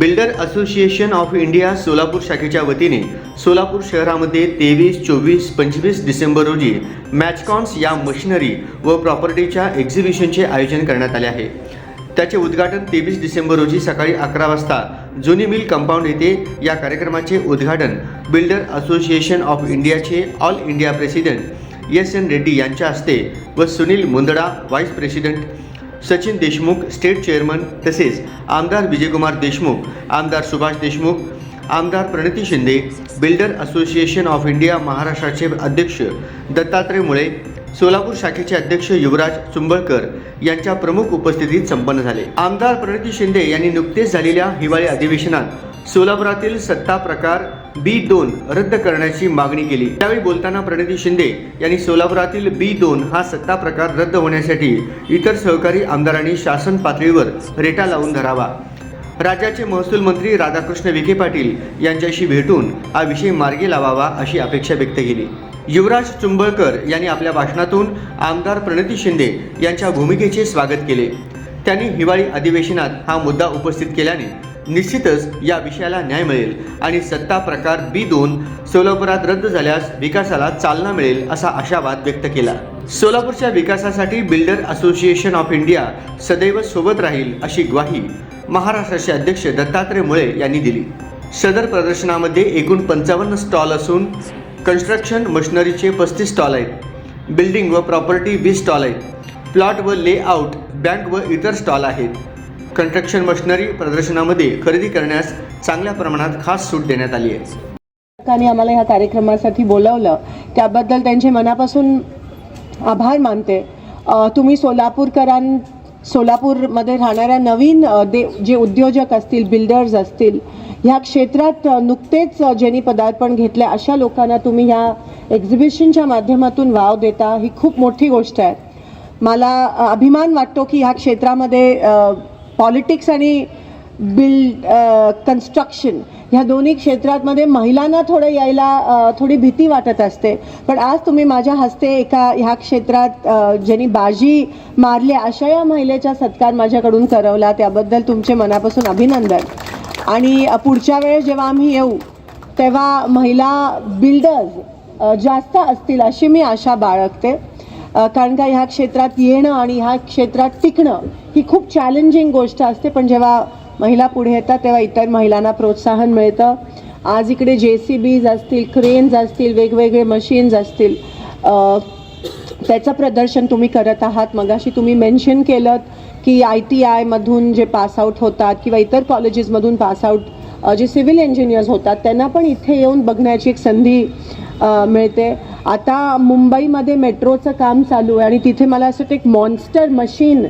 Builder association of India Solapur शाखेच्या वतीने सोलापूर शहरामध्ये तेवीस चोवीस पंचवीस डिसेंबर रोजी मॅचकॉन्स या मशिनरी व प्रॉपर्टीच्या एक्झिबिशनचे आयोजन करण्यात आले आहे. त्याचे उद्घाटन तेवीस डिसेंबर रोजी सकाळी अकरा वाजता जुनी मिल कंपाऊंड येथे या कार्यक्रमाचे उद्घाटन बिल्डर असोसिएशन ऑफ इंडियाचे all India president S N Reddy यांच्या हस्ते व Sunil Mundada vice president Sachin Deshmukh state chairman तसेच आमदार विजयकुमार देशमुख आमदार सुभाष देशमुख आमदार Praniti Shinde builder association of India महाराष्ट्राचे अध्यक्ष दत्तात्रय मुळे सोलापूर शाखेचे अध्यक्ष युवराज चुंबळकर यांच्या प्रमुख उपस्थितीत संपन्न झाले. आमदार प्रणिती शिंदे यांनी नुकतेच झालेल्या हिवाळी अधिवेशनात सोलापुरातील सत्ता प्रकार बी दोन रद्द करण्याची मागणी केली. त्यावेळी बोलताना प्रणिती शिंदे यांनी सोलापुरातील बी दोन हा सत्ता प्रकार रद्द होण्यासाठी इतर सहकारी आमदारांनी शासन पातळीवर रेटा लावून धरावा. राज्याचे महसूल मंत्री राधाकृष्ण विखे पाटील यांच्याशी भेटून हा विषय मार्गी लावावा अशी अपेक्षा व्यक्त केली. युवराज चुंबळकर यांनी आपल्या भाषणातून आमदार प्रणिती शिंदे यांच्या भूमिकेचे स्वागत केले. त्यांनी हिवाळी अधिवेशनात हा मुद्दा उपस्थित केल्याने निश्चितच या विषयाला न्याय मिळेल आणि सत्ता प्रकार बी दोन सोलापुरात रद्द झाल्यास विकासाला चालना मिळेल असा आशावाद व्यक्त केला. सोलापूरच्या विकासासाठी बिल्डर असोसिएशन ऑफ इंडिया सदैव सोबत राहील अशी ग्वाही महाराष्ट्राचे अध्यक्ष दत्तात्रय मुळे यांनी दिली. सदर प्रदर्शनामध्ये एकूण पंचावन्न स्टॉल असून कन्स्ट्रक्शन मशिनरीचे पस्तीस स्टॉल आहेत बिल्डिंग व प्रॉपर्टी वीस स्टॉल आहेत प्लॉट व लेआउट बँक व इतर स्टॉल आहेत. कन्स्ट्रक्शन मशिनरी प्रदर्शनामध्ये खरेदी करण्यास चांगल्या प्रमाणात खास सूट देण्यात आली आहे. आणि आम्हाला ह्या कार्यक्रमासाठी बोलवलं. त्याबद्दल त्यांचे मनापासून आभार मानते. तुम्ही सोलापूरकरां सोलापूरमध्ये राहणाऱ्या नवीन दे जे उद्योजक असतील बिल्डर्स असतील ह्या क्षेत्रात नुकतेच ज्यांनी पदार्पण घेतले अशा लोकांना तुम्ही ह्या एक्झिबिशनच्या माध्यमातून वाव देता ही खूप मोठी गोष्ट आहे. मला अभिमान वाटतो की ह्या क्षेत्रामध्ये पॉलिटिक्स आणि बिल्ड कन्स्ट्रक्शन uh, ह्या दोन्ही क्षेत्रांमध्ये महिलांना थोडं यायला uh, थोडी भीती वाटत असते. पण आज तुम्ही माझ्या हस्ते एका ह्या क्षेत्रात uh, ज्यांनी बाजी मारली अशा या महिलेचा सत्कार माझ्याकडून करवला. त्याबद्दल तुमचे मनापासून अभिनंदन. आणि पुढच्या वेळेस जेव्हा आम्ही येऊ तेव्हा महिला बिल्डर्स जास्त असतील अशी मी आशा बाळगते. कारण का ह्या क्षेत्रात येणं आणि ह्या क्षेत्रात टिकणं ही खूप चॅलेंजिंग गोष्ट असते. पण जेव्हा महिला पुढे येतात तेव्हा इतर महिलांना प्रोत्साहन मिळतं. आज इकडे जे सी बीज असतील क्रेन्स असतील वेगवेगळे मशीन्स असतील. त्याचं प्रदर्शन तुम्ही करत आहात. मगाशी तुम्ही मेन्शन केलं की आय टी आयमधून जे पासआउट होतात किंवा इतर कॉलेजेसमधून पासआउट जे सिव्हिल इंजिनियर्स होतात त्यांना पण इथे येऊन बघण्याची एक संधी मिळते. आता मुंबईमध्ये मेट्रोचं काम चालू आहे आणि तिथे मला असं वाटतं एक मॉन्स्टर मशीन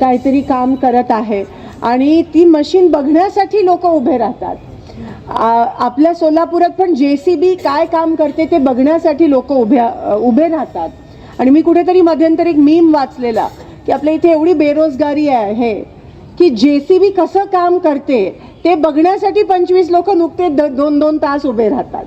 काहीतरी काम करत आहे. आणि ती मशीन बघण्यासाठी लोक उभे राहतात. आपल्या सोलापुरात पण जे सी बी काय काम करते ते बघण्यासाठी लोक उभ्या उभे राहतात. आणि मी कुठेतरी मध्यंतरी एक मीम वाचलेला की आपल्या इथे एवढी बेरोजगारी आहे की जे सी बी कसं काम करते ते बघण्यासाठी पंचवीस लोक नुकते द- दोन दोन तास उभे राहतात.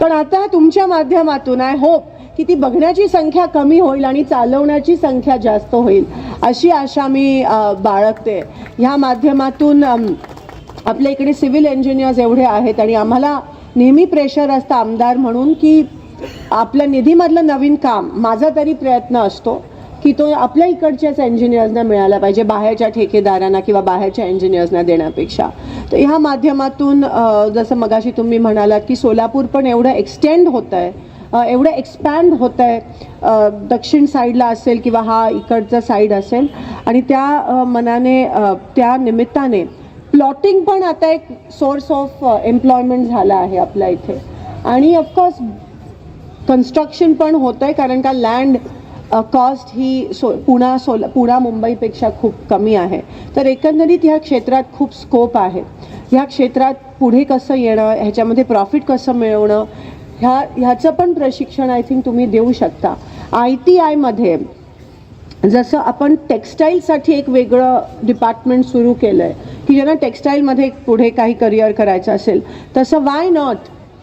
पण आता तुमच्या माध्यमातून आय होप की ती बघण्याची संख्या कमी होईल आणि चालवण्याची संख्या जास्त होईल. अशी आशा मी बाळगते. ह्या माध्यमातून आपल्या इकडे सिव्हिल इंजिनियर्स एवढे आहेत आणि आम्हाला नेहमी प्रेशर असतं आमदार म्हणून की आपल्या निधीमधलं नवीन काम माझा तरी प्रयत्न असतो. की तो आपल्या इकडच्याच इंजिनियर्सना मिळाला पाहिजे बाहेरच्या ठेकेदारांना किंवा बाहेरच्या इंजिनियर्सना देण्यापेक्षा. तर ह्या माध्यमातून जसं मगाशी तुम्ही म्हणालात की सोलापूर पण एवढं एक्सटेंड होतं आहे एवढं एक्सपॅन्ड होत आहे दक्षिण साईडला असेल किंवा हा इकडचा साईड असेल. आणि त्या मनाने त्या निमित्ताने प्लॉटिंग पण आता एक सोर्स ऑफ एम्प्लॉयमेंट झाला आहे आपल्या इथे. आणि ऑफकोर्स कन्स्ट्रक्शन पण होतं आहे कारण का लँड कॉस्ट ही सो पुणा सोला पुणा मुंबईपेक्षा खूप कमी आहे. तर एकंदरीत ह्या क्षेत्रात खूप स्कोप आहे. ह्या क्षेत्रात पुढे कसं येणं ह्याच्यामध्ये प्रॉफिट कसं मिळवणं ह्या ह्याचं पण प्रशिक्षण आय थिंक तुम्ही देऊ शकता. आय टी आयमध्ये जसं आपण टेक्स्टाईलसाठी एक वेगळं डिपार्टमेंट सुरू केलं आहे की ज्यांना टेक्स्टाईलमध्ये पुढे काही करिअर करायचं असेल तसं वाय नॉट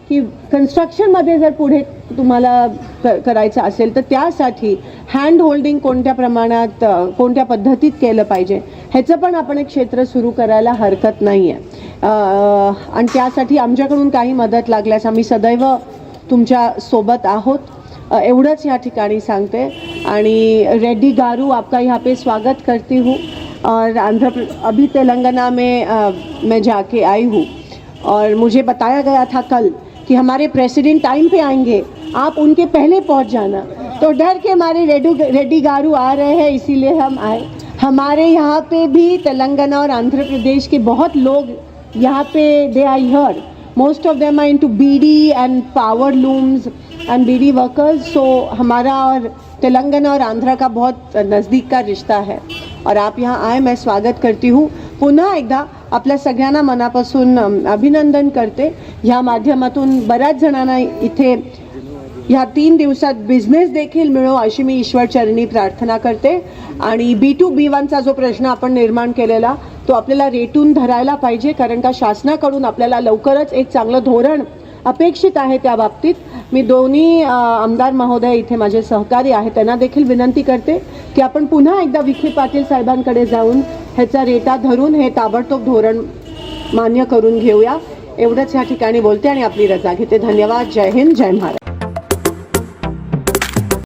की कन्स्ट्रक्शनमध्ये जर पुढे तुम्हाला क करायचं असेल तर त्यासाठी हँड होल्डिंग कोणत्या प्रमाणात कोणत्या पद्धतीत केलं पाहिजे? ह्याचं पण आपण एक क्षेत्र सुरू करायला हरकत नाही आहे आणि त्यासाठी आमच्याकडून काही मदत लागल्यास आम्ही सदैव तुमच्यासोबत आहोत. एवढंच या ठिकाणी सांगते. आणि रेड्डी गारू आपका यहाँ पे स्वागत करती हूँ. और आंध्र प्र- अभी तेलंगाना में मैं जाके आई हूँ. और मुझे बताया गया था कल कि हमारे प्रेसिडेंट टाइम पे आएँगे, आप उनके पहले पहुँच जाना। तो डर के हमारे रेडू, रेड्डी गारू आ रहे हैं, इसीलिए हम आए। हमारे यहाँ पे भी तेलंगाना और आंध्र प्रदेश के बहुत लोग यहाँ पे they I hear most of them are into beedi and power looms and beedi workers so हमारा और तेलंगाना और आंध्र का बहुत नज़दीक का रिश्ता है। और आप यहाँ आए, मैं स्वागत करती हूँ। पुन्हा एकदा आपल्या सगळ्यांना मनापासून अभिनंदन करते. ह्या माध्यमातून बऱ्याच जणांना इथे ह्या तीन दिवसात बिझनेस देखील मिळो अशी मी ईश्वर चरणी प्रार्थना करते. आणि बी टू बी वनचा जो प्रश्न आपण निर्माण केलेला तो आपल्याला रेटून धरायला पाहिजे कारण का शासनाकडून आपल्याला लवकरच एक चांगलं धोरण अपेक्षित आहे त्या बाबतीत. मी दोन्ही आमदार महोदय इथे माझे सहकारी आहेत त्यांना देखील विनंती करते की आपण पुन्हा एकदा विखे पाटील साहेबांकडे जाऊन ह्याचा रेटा धरून हे ताबडतोब धोरण मान्य करून घेऊया. एवढंच ह्या ठिकाणी बोलते आणि आपली रजा घेते. धन्यवाद. जय हिंद. जय महाराज